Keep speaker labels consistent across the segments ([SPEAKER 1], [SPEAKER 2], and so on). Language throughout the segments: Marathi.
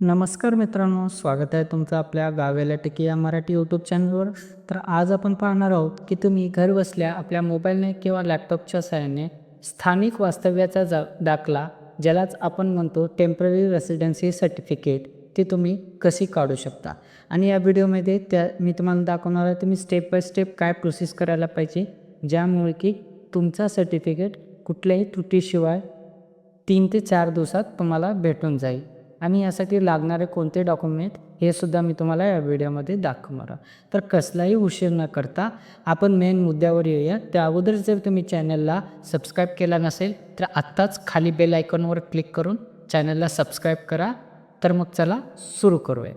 [SPEAKER 1] नमस्कार मित्रांनो स्वागत आहे तुमचं आपल्या गावेला टिकी या मराठी यूट्यूब चॅनलवर तर आज आपण पाहणार आहोत की तुम्ही घरबसल्या आपल्या मोबाईलने किंवा लॅपटॉपच्या सहाय्याने स्थानिक वास्तव्याचा जा दाखला ज्यालाच आपण म्हणतो टेंपररी रेसिडेन्सी सर्टिफिकेट ती तुम्ही कशी काढू शकता? आणि या व्हिडिओमध्ये त्या मी तुम्हाला दाखवणार आहे तुम्ही स्टेप बाय स्टेप काय प्रोसेस करायला पाहिजे ज्यामुळे की तुमचा सर्टिफिकेट कुठल्याही त्रुटीशिवाय तीन ते चार दिवसात तुम्हाला भेटून जाईल. आणि यासाठी लागणारे कोणते डॉक्युमेंट हे सुद्धा मी तुम्हाला या व्हिडिओमध्ये दाखवणार तर कसलाही उशीर न करता आपण मेन मुद्द्यावर येऊया. त्या अगोदर जर तुम्ही चॅनलला सबस्क्राईब केला नसेल तर आत्ताच खाली बेल आयकॉनवर क्लिक करून चॅनलला सबस्क्राईब करा. तर मग चला सुरू करूया.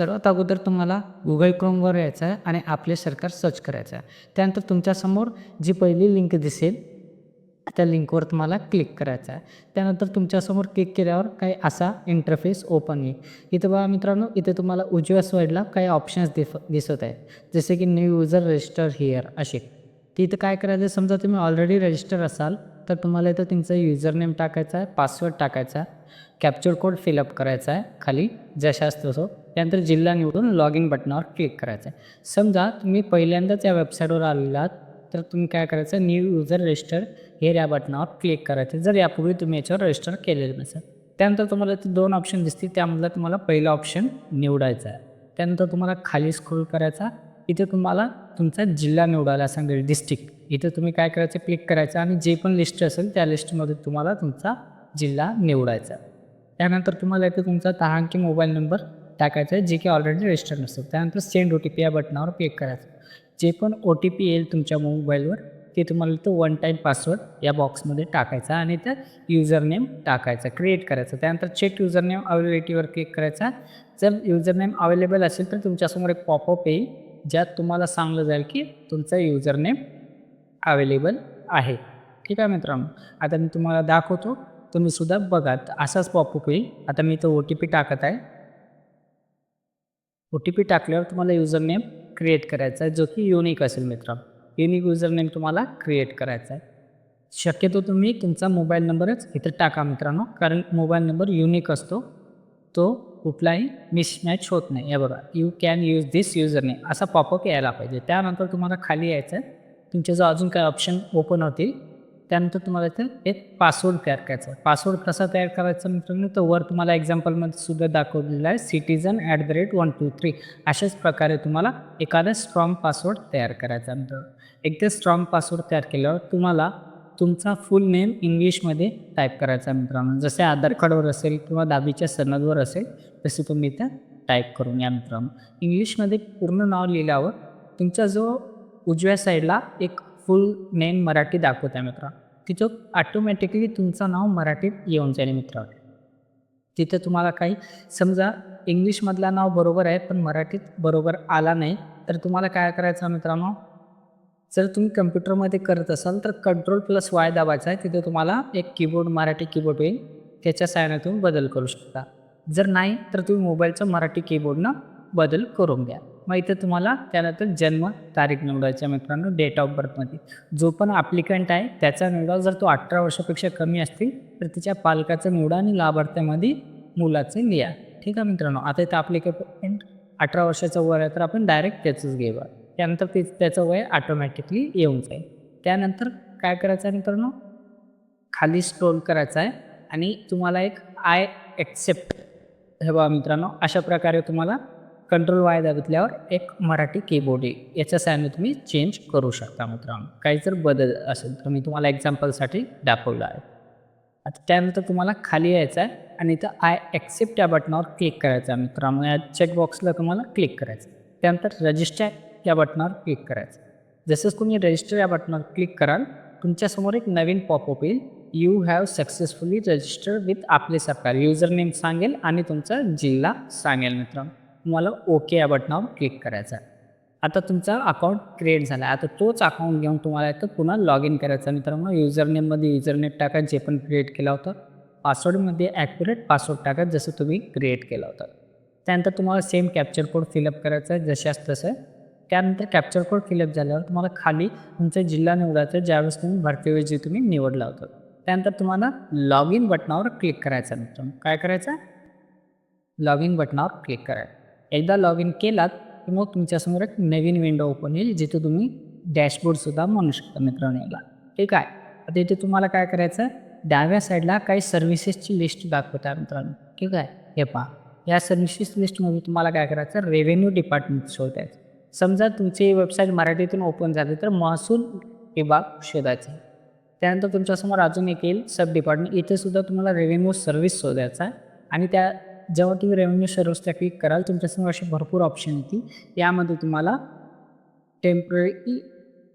[SPEAKER 1] सर्वात अगोदर तुम्हाला गुगल क्रोमवर यायचं आहे आणि आपले सरकार सर्च करायचं आहे. त्यानंतर तुमच्यासमोर जी पहिली लिंक दिसेल त्या लिंकवर तुम्हाला क्लिक करायचं आहे. त्यानंतर तुमच्यासमोर क्लिक केल्यावर काही असा इंटरफेस ओपन येईल. इथं बघा मित्रांनो इथे तुम्हाला उजव्या साईडला काही ऑप्शन्स दिफ दिसत आहेत. जसे की न्यू युजर रजिस्टर हिअर असे तिथं काय करायचं आहे? समजा तुम्ही ऑलरेडी रजिस्टर असाल तर तुम्हाला इथं तुमचं युजर नेम टाकायचा आहे पासवर्ड टाकायचा आहे कॅप्चर कोड फिलअप करायचा आहे खाली जशास तसं. त्यानंतर जिल्हा निवडून लॉग इन बटनावर क्लिक करायचं आहे. समजा तुम्ही पहिल्यांदाच या वेबसाईटवर आलेलात तर तुम्ही काय करायचं न्यू युजर रजिस्टर हे या बटनावर क्लिक करायचं जर यापूर्वी तुम्ही याच्यावर रजिस्टर केलेलं नसेल त्यानंतर तुम्हाला ते दोन ऑप्शन दिसतील. त्यामधला तुम्हाला पहिला ऑप्शन निवडायचा आहे. त्यानंतर तुम्हाला खाली स्क्रोल करायचा इथे तुम्हाला तुमचा जिल्हा निवडायला सांगेल डिस्ट्रिक्ट इथं तुम्ही काय करायचं क्लिक करायचं आणि जे पण लिस्ट असेल त्या लिस्टमध्ये तुम्हाला तुमचा जिल्हा निवडायचा. त्यानंतर तुम्हाला इथे तुमचा तहांकी मोबाईल नंबर टाकायचा आहे जे की ऑलरेडी रजिस्टर्ड नसतो त्यानंतर सेंड ओ टी पी या बटनावर क्लिक करायचं. जे पण ओ टी पी येईल तुमच्या मोबाईलवर ते तुम्हाला तो वन टाईम पासवर्ड या बॉक्समध्ये टाकायचा आणि त्या युजर नेम टाकायचा क्रिएट करायचं. त्यानंतर चेक युजर नेम अवेलेबिलिटीवर क्लिक करायचा. जर युजर नेम अवेलेबल असेल तर तुमच्यासमोर एक पॉपअप येईल ज्यात तुम्हाला सांगलं जाईल की तुमचा युजर नेम अवेलेबल आहे. ठीक आहे मित्रांनो? आता मी तुम्हाला दाखवतो. तुम्ही सुद्धा बघा असाच पॉपअप येईल. आता मी तो ओ टी पी टाकत आहे. ओ टी पी टाकल्यावर तुम्हाला युजर नेम क्रिएट करायचा आहे जो की युनिक असेल मित्रांनो. युनिक युजर नेम तुम्हाला क्रिएट करायचा आहे. शक्यतो तुम्ही तुमचा मोबाईल नंबरच इथं टाका मित्रांनो. कारण मोबाईल नंबर युनिक असतो. तो कुठलाही मिसमॅच होत नाही. हे बघा. You can use this user name असा पॉपअप यायला पाहिजे. त्यानंतर तुम्हाला खाली यायचं आहे. तुमच्या जो अजून काही ऑप्शन ओपन होतील. त्यानंतर तुम्हाला इथे एक पासवर्ड तयार करायचा. आहे पासवर्ड कसा तयार करायचा मित्रांनो? तर वर तुम्हाला एक्झाम्पलमध्ये सुद्धा दाखवलेलं आहे. Citizen at the rate one two three अशाच प्रकारे तुम्हाला एखादा स्ट्रॉंग पासवर्ड तयार करायचा एकदा स्ट्रॉंग पासवर्ड तयार केल्यावर तुम्हाला तुमचा फुल नेम इंग्लिशमध्ये टाईप करायचा मित्रांनो. जसे आधार कार्डवर असेल किंवा दहावीच्या सनदवर असेल तसे तुम्ही इथे टाईप करून या मित्रांनो. इंग्लिशमध्ये पूर्ण नाव लिहिल्यावर तुमचा जो उजव्या साईडला एक फुल नेम मराठी दाखवत आहे मित्रांनो तिथं ऑटोमॅटिकली तुमचं नाव मराठीत येऊन जाईल मित्रांनो. तिथं तुम्हाला काही समजा इंग्लिशमधला नाव बरोबर आहे पण मराठीत बरोबर आला नाही तर तुम्हाला काय करायचं मित्रांनो? जर तुम्ही कम्प्युटरमध्ये करत असाल तर कंट्रोल प्लस वाय दाबायचा आहे. तिथे तुम्हाला एक कीबोर्ड मराठी कीबोर्ड येईल त्याच्या साहाय्याने तुम्ही बदल करू शकता. जर नाही तर तुम्ही मोबाईलचं मराठी कीबोर्डनं बदल करून घ्या. मग इथे तुम्हाला त्यानंतर जन्म तारीख निवडायच्या मित्रांनो डेट ऑफ बर्थमध्ये जो पण ॲप्लिकंट आहे त्याचा निवडा जर तो अठरा वर्षापेक्षा कमी असतील तर तिच्या पालकाचं निवडा आणि लाभार्थ्यामध्ये मुलाचं लिहा. ठीक आहे मित्रांनो? आता इथं ॲप्लिकंट अठरा वर्षाचं वर आहे तर आपण डायरेक्ट त्याचंच घेऊया त्यानंतर ते त्याचं वय ऑटोमॅटिकली येऊन जाईल. त्यानंतर काय करायचं आहे मित्रांनो? खाली स्क्रोल करायचं आहे आणि तुम्हाला एक आय ॲक्सेप्ट हे बघा मित्रांनो अशा प्रकारे तुम्हाला कंट्रोल वाय दाबितल्यावर एक मराठी कीबोर्ड येईल याच्या साह्याने तुम्ही चेंज करू शकता मित्रांनो. काही जर बदल असेल तर मी तुम्हाला एक्झाम्पलसाठी दाखवलं आहे. आता त्यानंतर तुम्हाला खाली यायचं आहे आणि इथं आय ॲक्सेप्ट या बटनावर क्लिक करायचं आहे मित्रांनो. या चेकबॉक्सला तुम्हाला क्लिक करायचं त्यानंतर रजिस्टर या बटनावर क्लिक करायचं जसंच तुम्ही रजिस्टर या बटनावर क्लिक कराल तुमच्यासमोर एक नवीन पॉपअप येईल. You have successfully register with Aaple Sarkar user name सांगेल आणि तुमचा जिल्हा सांगेल मित्रांनो. तुम्हाला ओके या बटनावर क्लिक करायचं आहे. आता तुमचा अकाउंट क्रिएट झाला आहे. आता तोच अकाउंट घेऊन तुम्हाला इथं पुन्हा लॉग इन करायचा मित्रांनो युजर नेममध्ये युजर नेम टाका जे पण क्रिएट केला होता. पासवर्डमध्ये ॲक्युरेट पासवर्ड टाका जसं तुम्ही क्रिएट केलं होतं. त्यानंतर तुम्हाला सेम कॅप्चर कोड फिलअप करायचा आहे जशाच तसं. त्यानंतर कॅप्चर कोड फिलअप झाल्यावर तुम्हाला खाली तुमचा जिल्हा निवडायचा आहे. ज्यावेळेस तुम्ही भरती वेळी जे तुम्ही निवडला होता. त्यानंतर तुम्हाला लॉग इन बटनावर क्लिक करायचं आहे मित्रांनो. काय करायचं लॉग इन बटनावर क्लिक करायचं एकदा लॉग इन केलात की मग तुमच्यासमोर एक नवीन विंडो ओपन येईल जिथे तुम्ही डॅशबोर्डसुद्धा म्हणू शकता मित्रांनो याला. ठीक आहे? आता इथे तुम्हाला काय करायचं डाव्या साईडला काही सर्व्हिसेसची लिस्ट दाखवत आहे मित्रांनो. ठीक आहे? हे पहा. या सर्व्हिसेस लिस्टमध्ये तुम्हाला काय करायचं रेव्हेन्यू डिपार्टमेंट शोधायचं समजा तुमची वेबसाईट मराठीतून ओपन झाली तर महसूल विभाग शोधायचा. त्यानंतर तुमच्यासमोर अजून एक येईल सब डिपार्टमेंट इथेसुद्धा तुम्हाला रेव्हेन्यू सर्व्हिस शोधायचा आहे. आणि त्या जेव्हा तुम्ही रेव्हेन्यू सर्व्हिसला क्लिक कराल तुमच्यासमोर असे भरपूर ऑप्शन येतील. यामध्ये तुम्हाला टेंपररी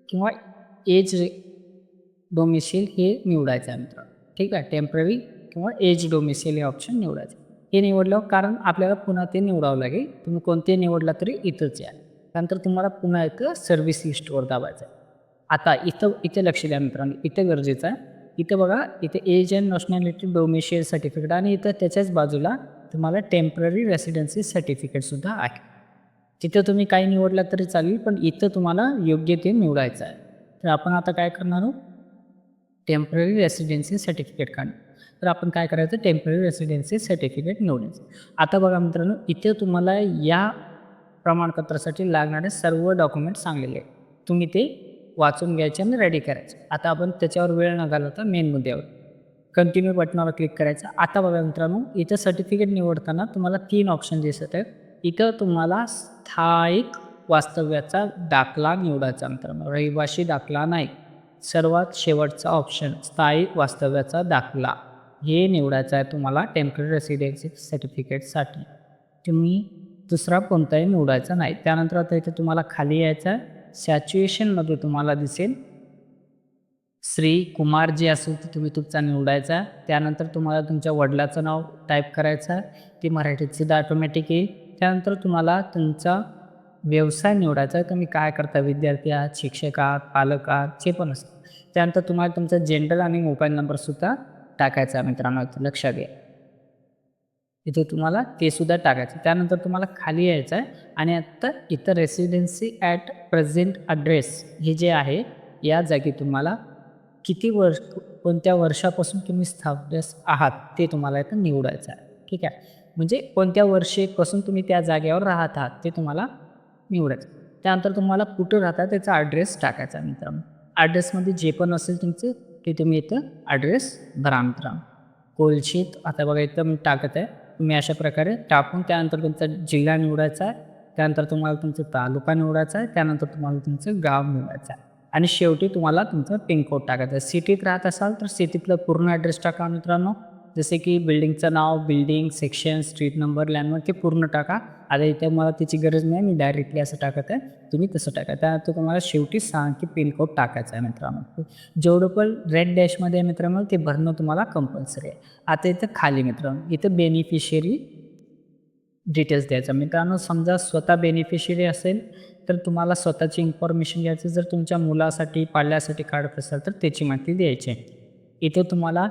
[SPEAKER 1] किंवा एज डोमेसिल हे निवडायचं आहे मित्र ठीक आहे? टेंपररी किंवा एज डोमेसिल हे ऑप्शन निवडायचं हे निवडलं कारण आपल्याला पुन्हा ते निवडावं लागेल. तुम्ही कोणते निवडला तरी इथंच या. त्यानंतर तुम्हाला पुन्हा इथं सर्व्हिस लिस्टवर दाबायचं आहे. आता इथं इथे लक्ष द्या मित्रांनो. इथं गरजेचं आहे. इथं बघा इथे age and nationality domicile certificate आणि इथं त्याच्याच बाजूला तुम्हाला टेंपररी रेसिडेन्सी सर्टिफिकेटसुद्धा आहे. तिथं तुम्ही काही निवडलं तरी चालेल पण इथं तुम्हाला योग्य ते निवडायचं आहे. तर आपण आता काय करणार आहोत? टेंपररी रेसिडेन्सी सर्टिफिकेट काढणं तर आपण काय करायचं? टेंपररी रेसिडेन्सी सर्टिफिकेट निवडायचं. आता बघा मित्रांनो इथे तुम्हाला या प्रमाणपत्रासाठी लागणारे सर्व डॉक्युमेंट सांगलेले आहेत. तुम्ही ते वाचून घ्यायचे आणि रेडी करायचे. आता आपण त्याच्यावर वेळ न घालवता मेन मुद्द्यावर. कंटिन्यू बटनावर क्लिक करायचं. आता बघा मित्रांनो इथं सर्टिफिकेट निवडताना तुम्हाला तीन ऑप्शन दिसत आहेत. इथं तुम्हाला स्थायिक वास्तव्याचा दाखला निवडायचा मित्रांनो. रहिवाशी दाखला नाही. सर्वात शेवटचा ऑप्शन स्थायिक वास्तव्याचा दाखला. हे निवडायचं आहे तुम्हाला टेंपररी रेसिडेन्सी सर्टिफिकेटसाठी तुम्ही दुसरा कोणताही निवडायचा नाही. त्यानंतर आता इथे तुम्हाला खाली यायचं आहे. सॅच्युएशनमध्ये तुम्हाला दिसेल श्री कुमार जे असेल ते तुम्ही तुमचा निवडायचा. त्यानंतर तुम्हाला तुमच्या वडिलाचं नाव टाईप करायचं. आहे ती मराठीत सुद्धा ऑटोमॅटिक येईल. त्यानंतर तुम्हाला तुमचा व्यवसाय निवडायचा. तुम्ही काय करता? विद्यार्थी आहात शिक्षक आहात पालक आहात जे पण असतं त्यानंतर तुम्हाला तुमचा जेंडर आणि मोबाईल नंबरसुद्धा टाकायचा मित्रांनो. लक्ष लक्षात घ्या. इथे तुम्हाला ते सुद्धा टाकायचं. त्यानंतर तुम्हाला खाली यायचं आहे. आणि आत्ता इथं रेसिडेन्सी ॲट प्रेझेंट ॲड्रेस हे जे आहे या जागी तुम्हाला किती वर्ष कोणत्या वर्षापासून तुम्ही स्थापस आहात ते तुम्हाला इथं निवडायचं आहे. ठीक आहे? म्हणजे कोणत्या वर्षीपासून तुम्ही त्या जागेवर राहत आहात ते तुम्हाला निवडायचं त्यानंतर तुम्हाला कुठं राहता त्याचा ॲड्रेस टाकायचा आहे मित्रांनो. ॲड्रेसमध्ये जे पण असेल तुमचं ते तुम्ही इथं ॲड्रेस भरा मित्रांनो. कोलशीत आता बघा इथं मी टाकत आहे. तुम्ही अशा प्रकारे टाकून त्यानंतर तुमचा जिल्हा निवडायचा आहे. त्यानंतर तुम्हाला तुमचा तालुका निवडायचा आहे. त्यानंतर तुम्हाला तुमचं गाव निवडायचं आहे. आणि शेवटी तुम्हाला तुमचं पिनकोड टाकायचं आहे. सिटीत राहत असाल तर सिटीतलं पूर्ण ॲड्रेस टाका मित्रांनो. जसे की बिल्डिंगचं नाव building section street number landmark ते पूर्ण टाका. आता इथे मला त्याची गरज नाही मी डायरेक्टली असं टाकत आहे. तुम्ही तसं टाका. त्यानंतर तुम्हाला शेवटी सांग की पिनकोड टाकायचा आहे मित्रांनो. जेवढं पण रेड डॅशमध्ये आहे मित्रांनो ते भरणं तुम्हाला कंपल्सरी आहे. आता इथं खाली मित्रांनो इथं बेनिफिशियरी डिटेल्स द्यायचं मित्रांनो समजा स्वतः बेनिफिशियरी असेल तर तुम्हाला स्वतःची इन्फॉर्मेशन घ्यायचं जर तुमच्या मुलासाठी पाल्यासाठी काढत असाल तर त्याची माहिती द्यायची आहे. इथे तुम्हाला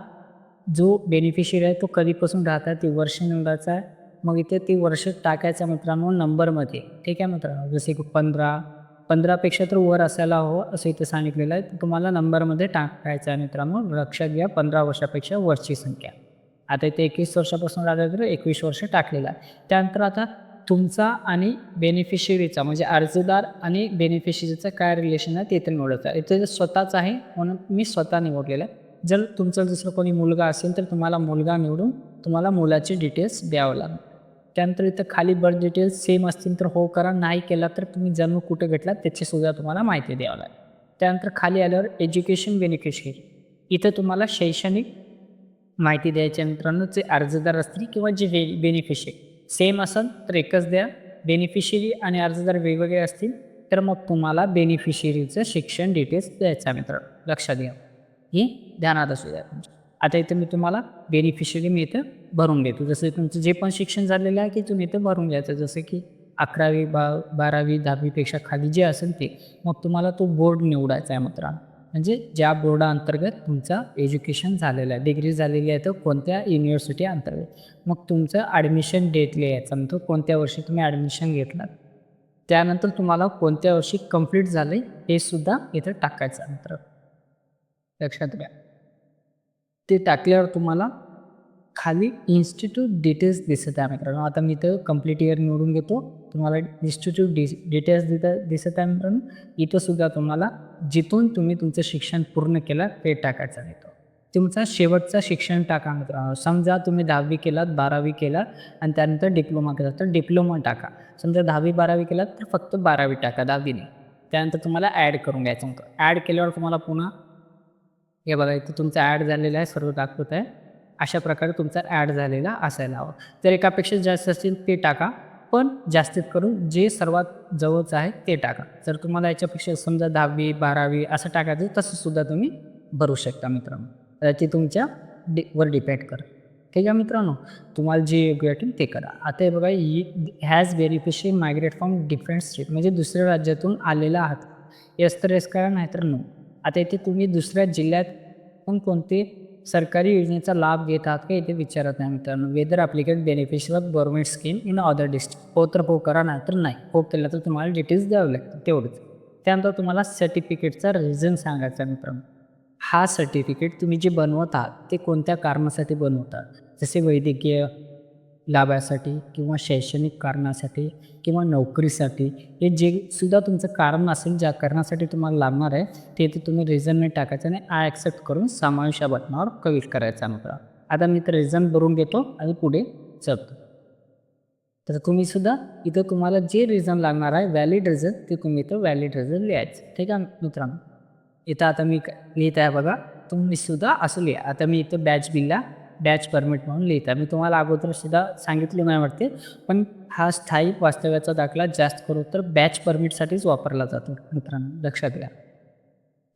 [SPEAKER 1] जो बेनिफिशियरी आहे तो कधीपासून राहत आहे ते वर्ष निवडायचा आहे. मग इथे ती वर्ष टाकायचं मित्रांनो नंबरमध्ये ठीक आहे मित्रांनो? जसे की पंधरा. पंधरापेक्षा तर वर असायला हवं असं इथे सांगितलेलं आहे. तुम्हाला नंबरमध्ये टाकायचं आहे मित्रांनो. लक्षात घ्या पंधरा वर्षापेक्षा वरची संख्या. आता इथे एकवीस वर्षापासून राहतं तर एकवीस वर्ष टाकलेलं आहे. त्यानंतर आता तुमचा आणि बेनिफिशियरीचा म्हणजे अर्जदार आणि बेनिफिशियरीचं काय रिलेशन आहे ते इथे निवडायचं आहे. इथे स्वतःच आहे म्हणून मी स्वतः निवडलेलं आहे. जर तुमचं दुसरं कोणी मुलगा असेल तर तुम्हाला मुलगा निवडून तुम्हाला मुलाचे डिटेल्स द्यावं लागेल. त्यानंतर इथं खाली बर्थ डिटेल्स सेम असतील तर हो करा नाही केला तर तुम्ही जन्म कुठं घेतला त्याचीसुद्धा तुम्हाला माहिती द्यावं लागेल. त्यानंतर खाली आल्यावर एज्युकेशन बेनिफिशियरी इथं तुम्हाला शैक्षणिक माहिती द्यायच्या मित्रांनो. जे अर्जदार असतील किंवा जे बे बेनिफिशियरी सेम असेल तर एकच द्या. बेनिफिशियरी आणि अर्जदार वेगवेगळे असतील तर मग तुम्हाला बेनिफिशियरीचं शिक्षण डिटेल्स द्यायचं आहे मित्रांनो. लक्षात घ्या. हे ध्यानात असू द्या. आता इथं मी तुम्हाला बेनिफिशियरी मी इथं भरून देतो जसं तुमचं जे पण शिक्षण झालेलं आहे की तुम्ही इथं भरून घ्यायचं जसं की अकरावी बा बारावी दहावीपेक्षा खाली जे असेल ते मग तुम्हाला तो बोर्ड निवडायचा आहे मित्रांनो. म्हणजे ज्या बोर्डाअंतर्गत तुमचं एज्युकेशन झालेलं आहे डिग्री झालेली आहे तर कोणत्या युनिव्हर्सिटी अंतर्गत? मग तुमचं ॲडमिशन डेट लिहायचं म्हणतो कोणत्या वर्षी तुम्ही ॲडमिशन घेतलात? त्यानंतर तुम्हाला कोणत्या वर्षी कंप्लीट झाले हे सुद्धा इथं टाकायचं अंतर. लक्षात घ्या. ते टाकल्यावर तुम्हाला खाली इन्स्टिट्यूट डिटेल्स दिसत आहे मित्रांनो. आता मी इथं कंप्लीट इयर निवडून घेतो. तुम्हाला इन्स्टिट्यूट डि डिटेल्स दित दिसत आहे म्हणून इथंसुद्धा तुम्हाला जिथून तुम्ही तुमचं शिक्षण पूर्ण केलं ते टाकायचं येतो तुमचा शेवटचा शिक्षण टाका समजा तुम्ही दहावी केलात बारावी केलात आणि त्यानंतर डिप्लोमा केला तर डिप्लोमा टाका. समजा दहावी बारावी केलात तर फक्त बारावी टाका दहावीने. त्यानंतर तुम्हाला ॲड करून घ्यायचं होतं ॲड केल्यावर तुम्हाला पुन्हा हे बघा इथं तुमचं ॲड झालेलं आहे सर्व दाखवत आहे अशा प्रकारे तुमचा ॲड झालेला असायला हवा. जर एकापेक्षा जास्त असतील ते टाका. पण जास्तीत करून जे सर्वात जवळचं आहे ते टाका. जर तुम्हाला याच्यापेक्षा समजा दहावी बारावी असं टाकायचं तसं सुद्धा तुम्ही भरू शकता मित्रांनो. ते तुमच्या डि वर डिपेंड करा. ठीक आहे मित्रांनो? तुम्हाला जे योग्य वाटेल ते करा. आता हे बघा he has beneficiary migrate from different state म्हणजे दुसऱ्या राज्यातून आलेला आहात. यस तर यस करा नाहीतर नो आता इथे तुम्ही दुसऱ्या जिल्ह्यात पण कोणते सरकारी योजनेचा लाभ घेत आहात का? इथे विचारत नाही मित्रांनो. Whether applicant beneficial of government scheme in other district हो तर हो करा नाही तर नाही. हो केलं तर तुम्हाला डिटेल्स द्यावं लागतं तेवढंच. त्यानंतर तुम्हाला सर्टिफिकेटचा रिझन सांगायचा आहे मित्रांनो. हा सर्टिफिकेट तुम्ही जे बनवत आहात ते कोणत्या कारणासाठी बनवतात जसे वैद्यकीय लाभासाठी किंवा शैक्षणिक कारणासाठी किंवा नोकरीसाठी हे जे सुद्धा तुमचं कारण असेल ज्या कारणासाठी तुम्हाला लागणार आहे ते ते तुम्ही रिझनने टाकायचं आणि आय ॲक्सेप्ट करून समावेश या बटनावर क्लिक करायचा मित्र आता मी तर रिझन भरून घेतो आणि पुढे चलतो तर तुम्ही सुद्धा इथं तुम्हाला जे रिझन लागणार आहे व्हॅलिड रिझन ते तुम्ही इथं व्हॅलिड रिझन लिहायचं. ठीक आहे मित्रांनो? इथं आता मी लिहित आहे बघा. तुम्ही सुद्धा असं लिहा. आता मी इथं बॅच बिलला बॅच परमिट म्हणून लिहिता. मी तुम्हाला अगोदर सुद्धा सांगितलं नाही वाटते पण हा स्थायी वास्तव्याचा दाखला जास्त करू तर बॅच परमिटसाठीच वापरला जातो मित्रांनो लक्षात घ्या.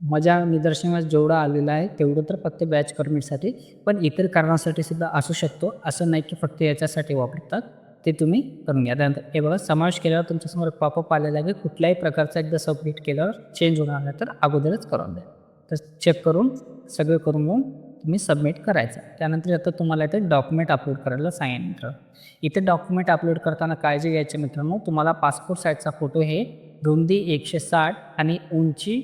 [SPEAKER 1] माझ्या निदर्शनास जेवढं आलेलं आहे तेवढं तर फक्त बॅच परमिटसाठी पण इतर कारणासाठी सुद्धा असू शकतो. असं नाही की फक्त याच्यासाठी वापरतात ते तुम्ही करून घ्या. त्यानंतर हे बघा समावेश केल्यावर तुमच्यासमोर पॉपअप आलेला आहे. की कुठल्याही प्रकारचा एकदा सबमिट केल्यावर चेंज होणार नाही तर अगोदरच करून द्या. तर चेक करून सगळं करून मग तुम्ही सबमिट करायचा. त्यानंतर आता तुम्हाला इथे डॉक्युमेंट अपलोड करायला सांगितलं इथे डॉक्युमेंट अपलोड करताना काळजी घ्यायची मित्रांनो. तुम्हाला पासपोर्ट साईजचा फोटो हे रुंदी एकशे साठ आणि उंची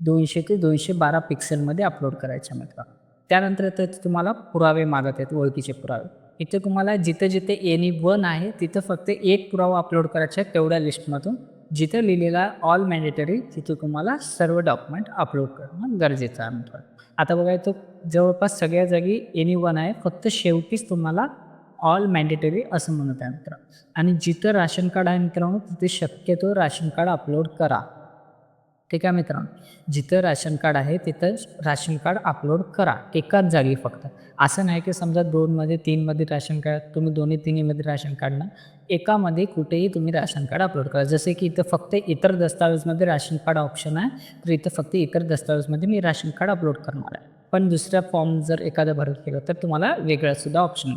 [SPEAKER 1] दोनशे ते दोनशे बारा पिक्सेलमध्ये अपलोड करायच्या मित्र. त्यानंतर इथं तुम्हाला पुरावे मागत आहेत ओळखीचे पुरावे. इथे तुम्हाला जिथं जिथे एनी वन आहे तिथं फक्त एक पुरावा अपलोड करायचा आहे तेवढ्या लिस्टमधून जिथं लिहिलेला ऑल मॅन्डेटरी तिथं तुम्हाला सर्व डॉक्युमेंट अपलोड करणं गरजेचं आहे मित्र. आता बघा जवळपास सगळ्या जागी एनी वन आहे. फक्त शेवटीच तुम्हाला ऑल मॅन्डेटरी असं म्हणत आहे मित्र आणि जिथं राशन कार्ड आहे मित्रांनो तिथे शक्यतो राशन कार्ड अपलोड करा. ठीक आहे मित्रांनो? जिथं राशन कार्ड आहे तिथं राशन कार्ड अपलोड करा. एकाच जागी फक्त. असं नाही की समजा दोनमध्ये तीनमध्ये राशन कार्ड तुम्ही दोन्ही तिन्हीमध्ये राशन कार्ड ना एकामध्ये कुठेही तुम्ही राशन कार्ड अपलोड करा. जसे की इथं फक्त इतर दस्तावेजमध्ये राशन कार्ड ऑप्शन आहे तर इथं फक्त इतर दस्तावेजमध्ये मी राशन कार्ड अपलोड करणार आहे. पण दुसऱ्या फॉर्म जर एखादा भरत केलं तर तुम्हाला वेगळासुद्धा ऑप्शन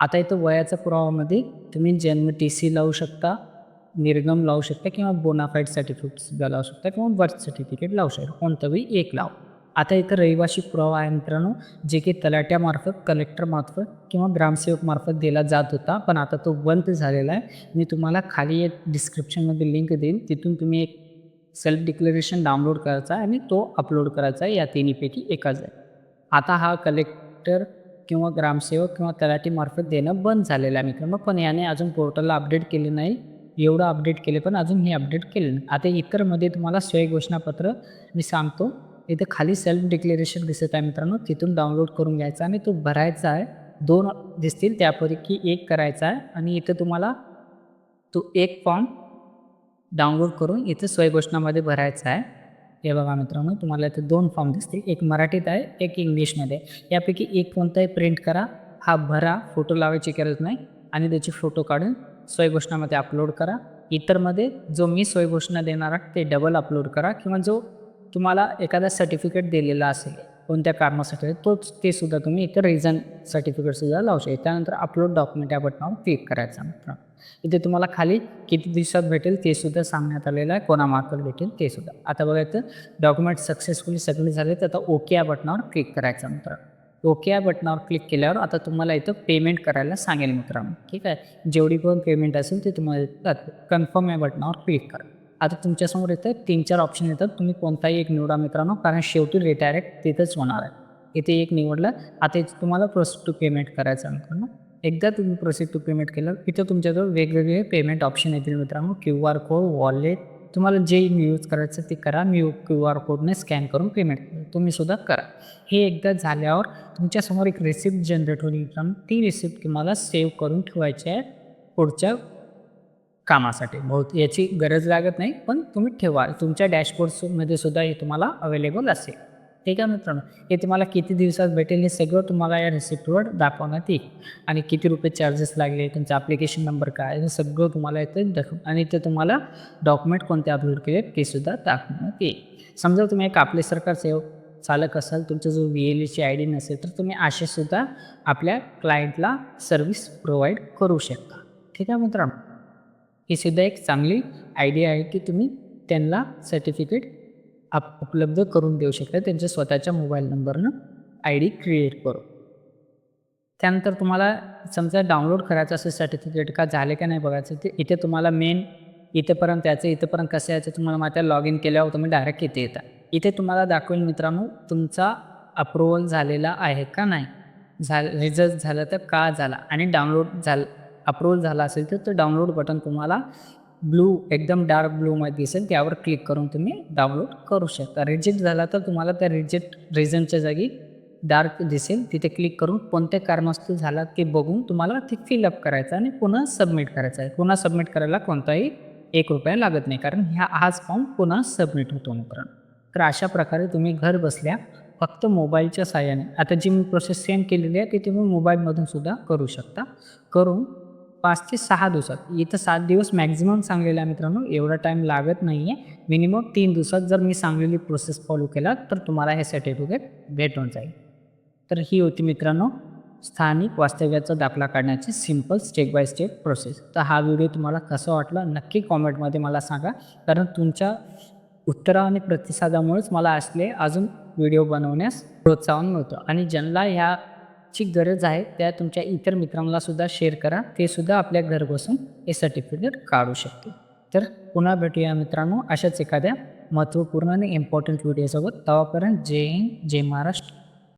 [SPEAKER 1] आता इथं वयाच्या पुरावामध्ये तुम्ही जन्म टी सी लावू शकता निर्गम लावू शकता किंवा बोनाफाईड सर्टिफिकेटसुद्धा लावू शकता किंवा बर्थ सर्टिफिकेट लावू शकता कोणतंही एक लाव. आता इथं रहिवाशी पुरावा आहे मित्रांनो जे की तलाट्यामार्फत कलेक्टरमार्फत किंवा ग्रामसेवकमार्फत दिला जात होता पण आता तो बंद झालेला आहे. मी तुम्हाला खाली एक डिस्क्रिप्शनमध्ये लिंक देईन तिथून तुम्ही एक सेल्फ डिक्लेरेशन डाउनलोड करायचा आहे आणि तो अपलोड करायचा आहे या तिन्हीपैकी एकाच आहे. आता हा कलेक्टर किंवा ग्रामसेवक किंवा तलाठीमार्फत देणं बंद झालेलं आहे मित्रांनो पण याने अजून पोर्टलला अपडेट केले नाही. एवढं अपडेट केले पण अजून हे अपडेट केले नाही. आता इतरमध्ये तुम्हाला स्वय घोषणापत्र मी सांगतो. इथं खाली सेल्फ डिक्लेरेशन दिसत आहे मित्रांनो. तिथून डाउनलोड करून घ्यायचा आणि तो भरायचा आहे. दोन दिसतील त्यापैकी एक करायचा आहे आणि इथं तुम्हाला तो एक फॉर्म डाउनलोड करून इथं स्वयंघोषणामध्ये भरायचा आहे. हे बघा मित्रांनो तुम्हाला इथे दोन फॉर्म दिसतील. एक मराठीत आहे एक इंग्लिशमध्ये. यापैकी एक कोणताही प्रिंट करा. हा भरा फोटो लावायची गरज नाही. आणि त्याचे फोटो काढून स्वयंघोषणामध्ये अपलोड करा. इतरमध्ये जो मी स्वयंघोषणा देणार ते डबल अपलोड करा किंवा जो तुम्हाला एखादा सर्टिफिकेट दिलेला असेल कोणत्या कारणासाठी तोच ते सुद्धा तुम्ही इथं रिझन सर्टिफिकेटसुद्धा लावू शकता. त्यानंतर अपलोड डॉक्युमेंट या बटनावर क्लिक करायचा मित्रांनो. इथे तुम्हाला खाली किती दिवसात भेटेल ते सुद्धा सांगण्यात आलेलं आहे. कोणामार्फत भेटेल ते सुद्धा. आता बघायचं डॉक्युमेंट सक्सेसफुली सगळे झाले तर आता ओके या बटनावर क्लिक करायचं मित्र ओके या बटनावर क्लिक केल्यावर आता तुम्हाला इथं पेमेंट करायला सांगेल मित्रांनो. ठीक आहे? जेवढी पण पेमेंट असेल ते तुम्हाला कन्फर्म या बटनावर क्लिक करा. आता तुमच्यासमोर इथं तीन चार ऑप्शन येतात. तुम्ही कोणताही एक निवडा मित्रांनो कारण शेवटी रिडायरेक्ट तिथंच होणार आहे. इथे एक निवडलं आता इथे तुम्हाला प्रोसेस टू पेमेंट करायचं मित्रांनो. एकदा तुम्ही प्रोसेस टू पेमेंट केलं इथं तुमच्याजवळ वेगवेगळे पेमेंट ऑप्शन येतील मित्रांनो. क्यू आर कोड वॉलेट तुम्हाला जे यूज करायचं ते करा. मी क्यू आर कोडने स्कॅन करून पेमेंट तुम्ही सुद्धा करा. हे एकदा झाल्यावर तुमच्यासमोर एक रिसिप्ट जनरेट होईल. मित्रांनो ती रिसिप्ट तुम्हाला सेव्ह करून ठेवायची आहे पुढच्या कामासाठी. बहुत याची गरज लागत नाही पण तुम्ही ठेवा. तुमच्या डॅशबोर्डमध्ये सुद्धा हे तुम्हाला अवेलेबल असेल. ठीक आहे मित्रांनो? हे तुम्हाला किती दिवसात भेटेल हे सगळं तुम्हाला या रिसिप्टवर दाखवण्यात येईल. आणि किती रुपये चार्जेस लागले तुमचा ॲप्लिकेशन नंबर काय हे सगळं तुम्हाला इथे दाखव आणि इथे तुम्हाला डॉक्युमेंट कोणते अपलोड केले ते सुद्धा दाखवण्यात येईल. समजा तुम्ही एक आपले सरकार सेव चालक असाल तुमचा जो व्ही एल ईची आय डी नसेल तर तुम्ही असेसुद्धा आपल्या क्लायंटला सर्व्हिस प्रोव्हाइड करू शकता. ठीक आहे मित्रांनो? ही सुद्धा एक चांगली आयडिया आहे की तुम्ही त्यांना सर्टिफिकेट आप उपलब्ध करून देऊ शकता त्यांच्या स्वतःच्या मोबाईल नंबरनं आय डी क्रिएट करू त्यानंतर तुम्हाला समजा डाउनलोड करायचं असेल सर्टिफिकेट का झाले का नाही बघायचं ते इथे तुम्हाला मेन इथेपर्यंत यायचं इथेपर्यंत कसं यायचं तुम्हाला माहिती लॉग इन केल्यावर तुम्ही डायरेक्ट इथे येता. इथे तुम्हाला दाखवेल मित्रांनो तुमचा अप्रुव्हल झालेला आहे का नाही? झालं रिझल्ट झालं तर का झाला? आणि डाउनलोड झालं अप्रुव्हल झाला असेल तर तो डाउनलोड बटन तुम्हाला ब्लू एकदम डार्क ब्लूमध्ये दिसेल त्यावर क्लिक करून तुम्ही डाउनलोड करू शकता. रिजेक्ट झाला तर तुम्हाला त्या रिजेक्ट रिझनच्या जागी डार्क दिसेल. तिथे क्लिक करून कोणत्या कारणास्तव झाला ते बघून तुम्हाला ते फिलअप करायचं आणि पुन्हा सबमिट करायचं आहे. पुन्हा सबमिट करायला कोणताही एक रुपया लागत नाही. कारण ह्या हाच फॉर्म पुन्हा सबमिट होतो मित्रांनो. तर अशा प्रकारे तुम्ही घर बसल्या फक्त मोबाईलच्या साहाय्याने. आता जी मी प्रोसेस सेंड केलेली आहे ती तुम्ही मोबाईलमधून सुद्धा करू शकता. करून पाच ते सहा दिवसात. इथं सात दिवस मॅक्झिमम सांगलेलं आहे मित्रांनो एवढा टाईम लागत नाही आहे मिनिमम तीन दिवसात जर मी सांगलेली प्रोसेस फॉलो केला तर तुम्हाला हे सर्टिफिकेट भेटून जाईल. तर ही होती मित्रांनो स्थानिक वास्तव्याचा दाखला काढण्याची simple step by step process तर हा व्हिडिओ तुम्हाला कसा वाटला नक्की कॉमेंटमध्ये मला सांगा. कारण तुमच्या उत्तरा आणि प्रतिसादामुळेच मला असले अजून व्हिडिओ बनवण्यास प्रोत्साहन मिळतं. आणि ज्यांना ह्या ची गरज आहे त्या तुमच्या इतर मित्रांना सुद्धा शेअर करा. ते सुद्धा आपल्या घर बसून हे सर्टिफिकेट काढू शकते तर पुन्हा भेटूया मित्रांनो अशाच एखाद्या महत्त्वपूर्ण आणि इम्पॉर्टंट व्हिडिओसोबत तेव्हापर्यंत जय हिंद जय महाराष्ट्र.